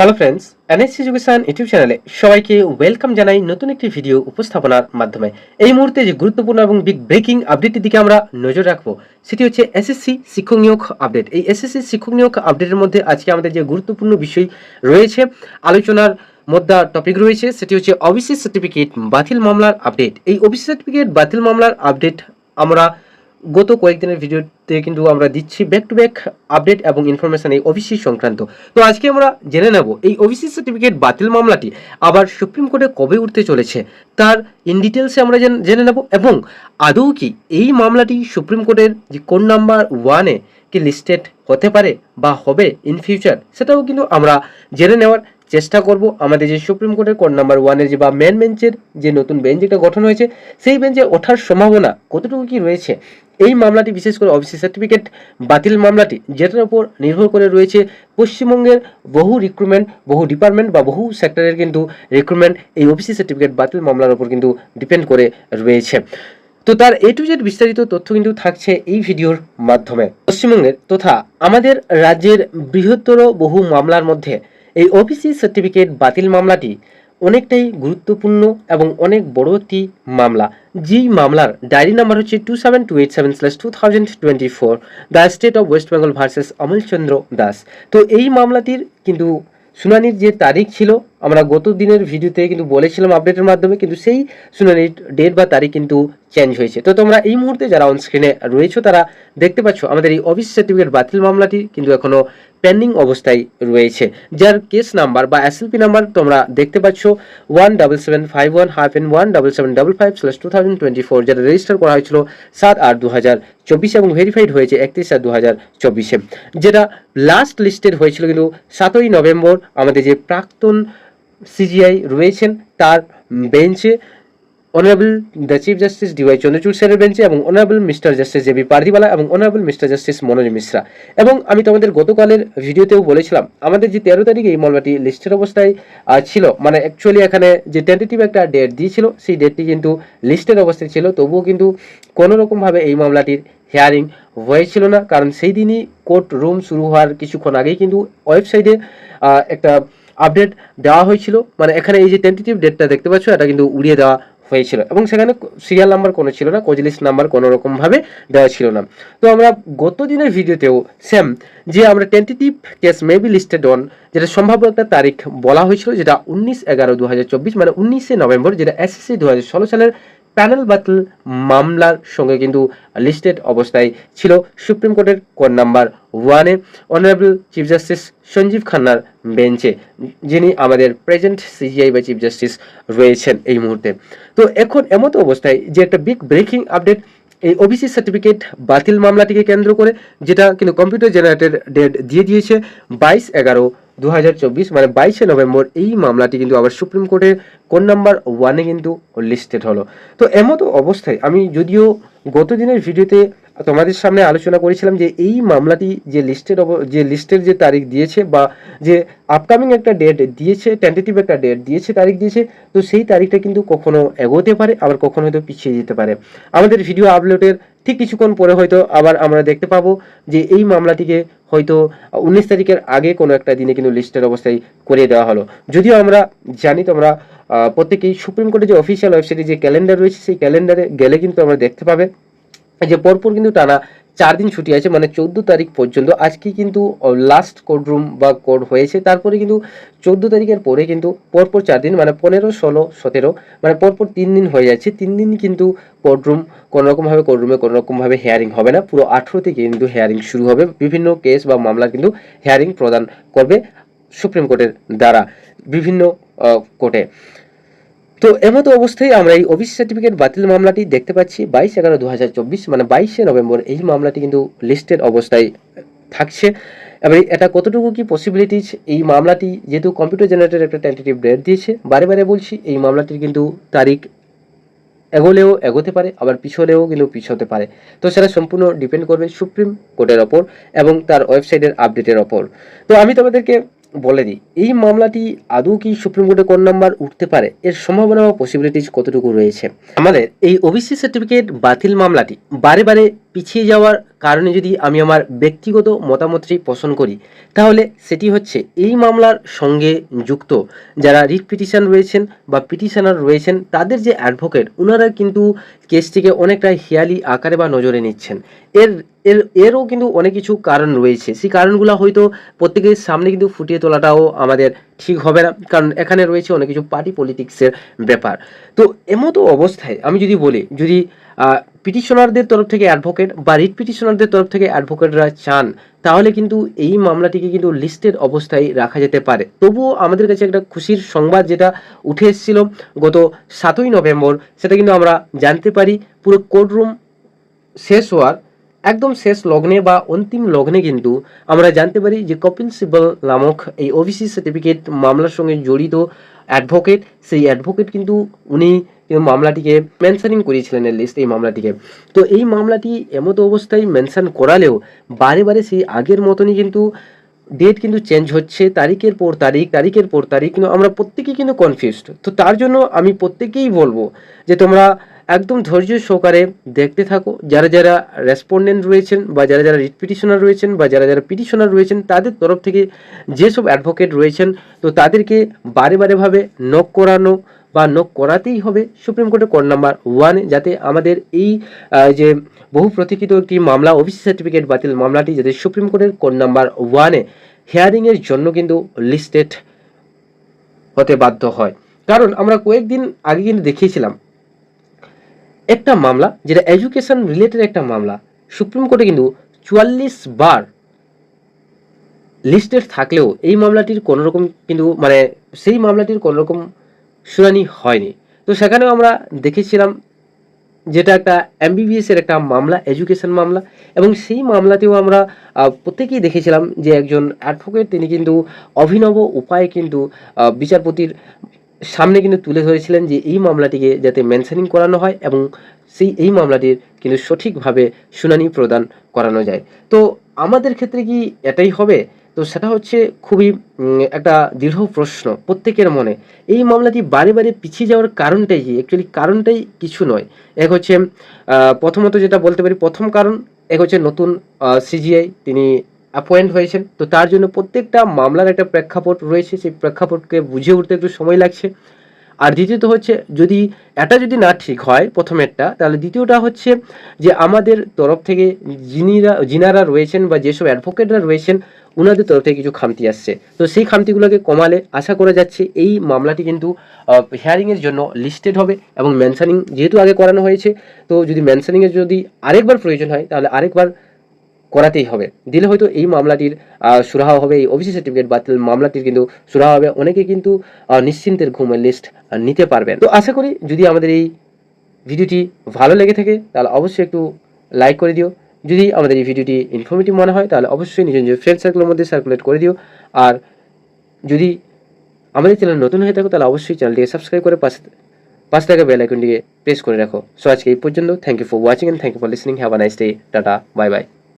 Hello friends NS education YouTube চ্যানেলে সবাইকে welcome জানাই নতুন একটি ভিডিও উপস্থাপনার মাধ্যমে। এই মুহূর্তে যে গুরুত্বপূর্ণ এবং বিগ ব্রেকিং আপডেটের দিকে আমরা নজর রাখব, সেটি হচ্ছে এসএসসি শিক্ষক নিয়োগ আপডেট এই এসএসসি শিক্ষক নিয়োগ আপডেটের মধ্যে আজকে আমাদের যে গুরুত্বপূর্ণ বিষয় রয়েছে, আলোচনার মধ্যে টপিক রয়েছে, সেটি হচ্ছে ওবিসি সার্টিফিকেট বাতিল মামলার আপডেট এই ওবিসি সার্টিফিকেট বাতিল মামলার আপডেট আমরা গত কয়েকদিনের ভিডিওতে কিন্তু আমরা দিচ্ছি ব্যাক টু ব্যাক আপডেট এবং ইনফরমেশন এই ওবিসি সংক্রান্ত। তো আজকে আমরা জেনে নেব, এই ওবিসি সার্টিফিকেট বাতিল মামলাটি আবার সুপ্রিম কোর্টে কবে উঠতে চলেছে? তার ইন ডিটেলসে আমরা জেনে নেব এবং আদৌ কি এই মামলাটি সুপ্রিম কোর্টের যে কোন নাম্বার ওয়ানে কি লিস্টেড হতে পারে বা হবে ইন ফিউচার সেটাও কিন্তু আমরা জেনে নেওয়ার চেষ্টা করব আমাদের যে সুপ্রিম কোর্টের কোর্ট নাম্বার ওয়ানের যে বা মেন বেঞ্চের যে নতুন বেঞ্চ যেটা গঠন হয়েছে, সেই বেঞ্চে ওঠার সম্ভাবনা কতটুকু কি রয়েছে? এই মামলাটি বিশেষ করে অফিসি সার্টিফিকেট বাতিল মামলাটি, যেটার উপর নির্ভর করে রয়েছে পশ্চিমবঙ্গের বহু রিক্রুটমেন্ট বহু ডিপার্টমেন্ট বা বহু সেক্টরের কিন্তু রিক্রুটমেন্ট এই অফিসি সার্টিফিকেট বাতিল মামলার উপর কিন্তু ডিপেন্ড করে রয়েছে। তো তার এ টু জেড বিস্তারিত তথ্য কিন্তু থাকছে এই ভিডিওর মাধ্যমে। পশ্চিমবঙ্গের তথা আমাদের রাজ্যের বৃহত্তর বহু মামলার মধ্যে এই ওবিসি সার্টিফিকেট বাতিল মামলাটি অনেকটাই গুরুত্বপূর্ণ এবং অনেক বড় একটি মামলা। যেই মামলার ডায়েরি নাম্বার হচ্ছে two seven two eight seven slash two thousand twenty four the state of West Bengal versus Amalchandra Das. তো এই মামলাটির কিন্তু শুনানির যে তারিখ ছিল, আমরা গত দিনের ভিডিওতে কিন্তু বলেছিলাম আপডেটের মাধ্যমে, কিন্তু সেই শুনানির ডেট বা তারিখ কিন্তু চেঞ্জ হয়েছে। তো তোমরা এই মুহূর্তে যারা অন স্ক্রিনে রয়েছো, তারা দেখতে পাচ্ছ আমাদের এই অফিস সার্টিফিকেট বাতিল মামলাটি কিন্তু এখনও পেন্ডিং অবস্থায় রয়েছে, যার কেস নাম্বার বা এসএলপি নাম্বার তোমরা দেখতে পাচ্ছ one double seven five one half N one double seven double five slash two thousand twenty four যেটা রেজিস্টার করা হয়েছিল সাত আট দু হাজার চব্বিশে এবং ভেরিফাইড হয়েছে একত্রিশ সাত দু হাজার চব্বিশে। যেটা লাস্ট লিস্টেড হয়েছিল কিন্তু সাতই নভেম্বর আমাদের যে প্রাক্তন সিজিআই রয়েছেন, তার বেঞ্চে honourable the chief justice DY Chandrachud স্যারের বেঞ্চে এবং honourable mister justice J B এবং honourable mister justice Manoj Mishra এবং আমি তোমাদের গতকালের ভিডিওতেও বলেছিলাম, আমাদের যে তেরো তারিখে এই মামলাটি লিস্টের অবস্থায় ছিল মানে অ্যাকচুয়ালি এখানে যে টেন্টেটিভ একটা ডেট দিয়েছিল, সেই ডেটটি কিন্তু লিস্টের অবস্থায় ছিল। তবুও কিন্তু কোনো রকমভাবে এই মামলাটির হিয়ারিং হয়েছিল না, কারণ সেই দিনই কোর্ট রুম শুরু হওয়ার কিছুক্ষণ আগেই কিন্তু ওয়েবসাইটে একটা আপডেট দেওয়া হয়েছিল। মানে এখানে এই যে টেন্টেটিভ ডেটটা দেখতে পাচ্ছ, এটা কিন্তু উড়িয়ে দেওয়া হয়েছিল। এবং সেখানে সিরিয়াল নাম্বার কোনো ছিল না কোজলিস নাম্বার কোনো রকমভাবে দেওয়া ছিল না। তো আমরা গত দিনের ভিডিওতেও সেম যে আমরা tentative case maybe listed on যেটা সম্ভাব্য একটা তারিখ বলা হয়েছিল, যেটা উনিশ এগারো দু মানে উনিশে নভেম্বর, যেটা এসএসসি দু হাজার ষোলো সালের প্যানেল বাতিল মামলার সঙ্গে কিন্তু লিস্টেড অবস্থায় ছিল। সুপ্রিম কোর্টের কোর্ট নাম্বার ওয়ানে অনারেবল চিফ জাস্টিস সঞ্জীব খান্নার বেঞ্চে, যিনি আমাদের প্রেজেন্ট সিজিআই বা চিফ জাস্টিস রয়েছেন এই মুহূর্তে। তো এখন এমতো অবস্থায় যে একটা বিগ ব্রেকিং আপডেট এই ওবিসি সার্টিফিকেট বাতিল মামলাটিকে কেন্দ্র করে, যেটা কিন্তু কম্পিউটার জেনারেটেড ডেট দিয়ে দিয়েছে বাইশ এগারো দু হাজার চব্বিশ মানে বাইশে নভেম্বর এই মামলাটি কিন্তু আবার সুপ্রিম কোর্টের কোন নাম্বার ওয়ানে কিন্তু লিস্টেড হলো। তো এমতো অবস্থায় আমি যদিও গত দিনের ভিডিওতে তোমাদের সামনে আলোচনা করেছিলাম যে এই মামলাটি যে লিস্টেড যে লিস্টের যে তারিখ দিয়েছে বা যে আপকামিং একটা ডেট দিয়েছে টেন্টেটিভ একটা ডেট দিয়েছে, তারিখ দিয়েছে, তো সেই তারিখটা কিন্তু কখনো এগোতে পারে, আবার কখনো হয়তো পিছিয়ে যেতে পারে। আমাদের ভিডিও আপলোডের ঠিক কিছুক্ষণ পরে হয়তো আবার আমরা দেখতে পাবো যে এই মামলাটিকে হয়তো উনিশ তারিখের আগে কোনো একটা দিনে কিন্তু লিস্টের অবস্থায় করিয়ে দেওয়া হলো। যদিও আমরা জানি তোমরা প্রত্যেকেই সুপ্রিম কোর্টের যে অফিসিয়াল ওয়েবসাইটে যে ক্যালেন্ডার রয়েছে, সেই ক্যালেন্ডারে গেলে কিন্তু আমরা দেখতে পাবে। যে পরপর কিন্তু টানা চার দিন ছুটি আছে মানে চোদ্দ তারিখ পর্যন্ত। আজকে কিন্তু লাস্ট কোর্ট রুম বা কোর্ট হয়েছে। তারপরে কিন্তু চোদ্দ তারিখের পরে কিন্তু পরপর চার দিন মানে পনেরো, ষোলো, সতেরো মানে পরপর তিন দিন হয়ে যাচ্ছে। তিন দিন কিন্তু কোর্ট রুম কোনো রকমভাবে কোর্ট রুমে কোনো রকমভাবে হেয়ারিং হবে না। পুরো আঠেরো থেকে কিন্তু হেয়ারিং শুরু হবে। বিভিন্ন কেস বা মামলা কিন্তু হেয়ারিং প্রদান করবে সুপ্রিম কোর্টের দ্বারা বিভিন্ন কোর্টে তো এমতো অবস্থায় আমরা এই অফিস সার্টিফিকেট বাতিল মামলাটি দেখতে পাচ্ছি বাইশ এগারো দু মানে বাইশে নভেম্বর এই মামলাটি কিন্তু লিস্টেড অবস্থায় থাকছে। এবার এটা কতটুকু কি পসিবিলিটিস এই মামলাটি যেহেতু কম্পিউটার জেনারেটেড একটা টেন্টেটিভ ডেট দিয়েছে, বারে বারে বলছি, এই মামলাটির কিন্তু তারিখ এগোলেও এগোতে পারে, আবার পিছলেও কিন্তু পিছতে পারে। তো সেটা সম্পূর্ণ ডিপেন্ড করবে সুপ্রিম কোর্টের ওপর এবং তার ওয়েবসাইটের আপডেটের ওপর। তো আমি তোমাদেরকে বলে দিই এই মামলাটি আদৌ কি সুপ্রিম কোর্টে কোন নাম্বার উঠতে পারে? এর সম্ভাবনা বা পসিবিলিটিস কতটুকু রয়েছে? আমাদের এই ওবিসি সার্টিফিকেট বাতিল মামলাটি বারে বারে পিছিয়ে যাওয়ার কারণে যদি আমি আমার ব্যক্তিগত মতামতটি পোষণ করি, তাহলে সেটি হচ্ছে এই মামলার সঙ্গে যুক্ত। যারা রিট পিটিশন রয়েছেন বা পিটিশনার রয়েছেন, তাদের যে অ্যাডভোকেট ওনারা কিন্তু কেসটিকে অনেকটা হিয়ালি আকারে বা নজরে নিচ্ছেন। এর এর, এরও কিন্তু অনেক কিছু কারণ রয়েছে। সেই কারণগুলো হয়তো প্রত্যেকের সামনে কিন্তু ফুটিয়ে তোলাটাও আমাদের ঠিক হবে না। কারণ এখানে রয়েছে অনেক কিছু পার্টি পলিটিক্সের ব্যাপার। তো এমতো অবস্থায় আমি যদি বলি, যদি পিটিশনারদের তরফ থেকে অ্যাডভোকেট বা রিট পিটিশনারদের তরফ থেকে অ্যাডভোকেটরা চান, তাহলে কিন্তু এই মামলাটিকে কিন্তু লিস্টেড অবস্থায় রাখা যেতে পারে। তবুও আমাদের কাছে একটা খুশির সংবাদ যেটা উঠে এসেছিল গত সাতই নভেম্বর, সেটা কিন্তু আমরা জানতে পারি। পুরো কোর্টরুম শেষ হওয়ার একদম শেষ লগ্নে বা অন্তিম লগ্নে কিন্তু আমরা জানতে পারি যে কপিল সিব্বল নামক এই ওবিসি সার্টিফিকেট মামলার সঙ্গে জড়িত অ্যাডভোকেট সেই অ্যাডভোকেট কিন্তু উনি মামলাটিকে মেনশনিং করিয়েছিলেন লিস্ট এই মামলাটিকে। তো এই মামলাটি এমতো অবস্থায় মেনশন করালেও বারে বারে সেই আগের মতনই কিন্তু ডেট কিন্তু চেঞ্জ হচ্ছে, তারিখের পর তারিখ, তারিখের পর তারিখ, কিন্তু আমরা প্রত্যেকেই কিন্তু কনফিউজড তো তার জন্য আমি প্রত্যেকেই বলব যে তোমরা একদম ধৈর্য সহকারে দেখতে থাকো। যারা যারা রেসপন্ডেন্ট রয়েছেন বা যারা যারা রিট পিটিশনার রয়েছেন বা যারা যারা পিটিশনার রয়েছেন, তাদের তরফ থেকে যেসব অ্যাডভোকেট রয়েছেন, তো তাদেরকে বারে বারেভাবে নক করানো বা নক করাতেই হবে। সুপ্রিম কোর্টের কোর্ট নাম্বার ওয়ানে যাতে আমাদের এই যে বহু প্রতীক্ষিত একটি মামলা ওবিসি সার্টিফিকেট বাতিল মামলাটি, যাতে সুপ্রিম কোর্টের কোর্ট নাম্বার ওয়ানে হিয়ারিংয়ের জন্য কিন্তু লিস্টেড হতে বাধ্য হয়। কারণ আমরা কয়েকদিন আগে কিন্তু দেখিয়েছিলাম, একটা মামলা, যেটা এডুকেশন রিলেটেড একটা মামলা সুপ্রিম কোর্টে কিন্তু চুয়াল্লিশ বার লিস্টেড থাকলেও এই মামলাটির কোনোরকম কিন্তু মানে সেই মামলাটির কোনো রকম শুনানি হয়নি। তো সেখানেও আমরা দেখেছিলাম যেটা একটা এমবিবিএস এর একটা মামলা এডুকেশন মামলা, এবং সেই মামলাতেও আমরা প্রত্যেকেই দেখেছিলাম যে একজন অ্যাডভোকেট তিনি কিন্তু অভিনব উপায়ে কিন্তু বিচারপতির সামনে কিন্তু তুলে ধরেছিলেন যে এই মামলাটিকে যাতে মেনশনিং করানো হয় এবং সেই, এই মামলাটির কিন্তু সঠিকভাবে শুনানি প্রদান করানো যায়। তো আমাদের ক্ষেত্রে কি এটাই হবে? তো সেটা হচ্ছে খুবই একটা দৃঢ় প্রশ্ন প্রত্যেকের মনে। এই মামলাটি বারে বারে পিছিয়ে যাওয়ার কারণটাই কি? অ্যাকচুয়ালি কারণটাই কিছু নয়। এক হচ্ছে প্রথমত যেটা বলতে পারি, প্রথম কারণ, এক হচ্ছে নতুন সিজিআই তিনি অ্যাপয়েন্ট হয়েছেন। তো তার জন্য প্রত্যেকটা মামলার একটা প্রেক্ষাপট রয়েছে। সেই প্রেক্ষাপটকে বুঝে উঠতে একটু সময় লাগছে। আর দ্বিতীয়ত হচ্ছে, যদি এটা যদি না ঠিক হয় প্রথমেরটা, তাহলে দ্বিতীয়টা হচ্ছে যে আমাদের তরফ থেকে যিনিরা, যিনারা রয়েছেন বা যেসব অ্যাডভোকেটরা রয়েছেন ওনাদের তরফ থেকে কিছু খামতি আসছে। তো সেই খামতিগুলোকে কমালে আশা করা যাচ্ছে এই মামলাটি কিন্তু হিয়ারিংয়ের জন্য লিস্টেড হবে এবং মেনশনিং যেহেতু আগে করানো হয়েছে, তো যদি মেনশনিংয়ের যদি আরেকবার প্রয়োজন হয়, তাহলে আরেকবার করাতেই হবে। দিলে হয়তো এই মামলাটির সুরাহা হবে, এই ওবিসি সার্টিফিকেট বাতিল মামলাটির কিন্তু সুরাহা হবে। অনেকে কিন্তু নিশ্চিন্তের ঘুমের লিস্ট নিতে পারবেন। তো আশা করি যদি আমাদের এই ভিডিওটি ভালো লেগে থাকে, তাহলে অবশ্যই একটু লাইক করে দিও। যদি আমাদের এই ভিডিওটি ইনফরমেটিভ মনে হয়, তাহলে অবশ্যই নিজের নিজের ফ্রেন্ড সার্কেলের মধ্যে সার্কুলেট করে দিও। আর যদি আমাদের চ্যানেল নতুন হয়ে থাকো, তাহলে অবশ্যই চ্যানেলটিকে সাবস্ক্রাইব করে পাশে পাশে থাকা বেল আইকনটিকে প্রেস করে রাখো। সো আজকে এই পর্যন্ত thank you for watching and thank you for listening have a nice day tata bye bye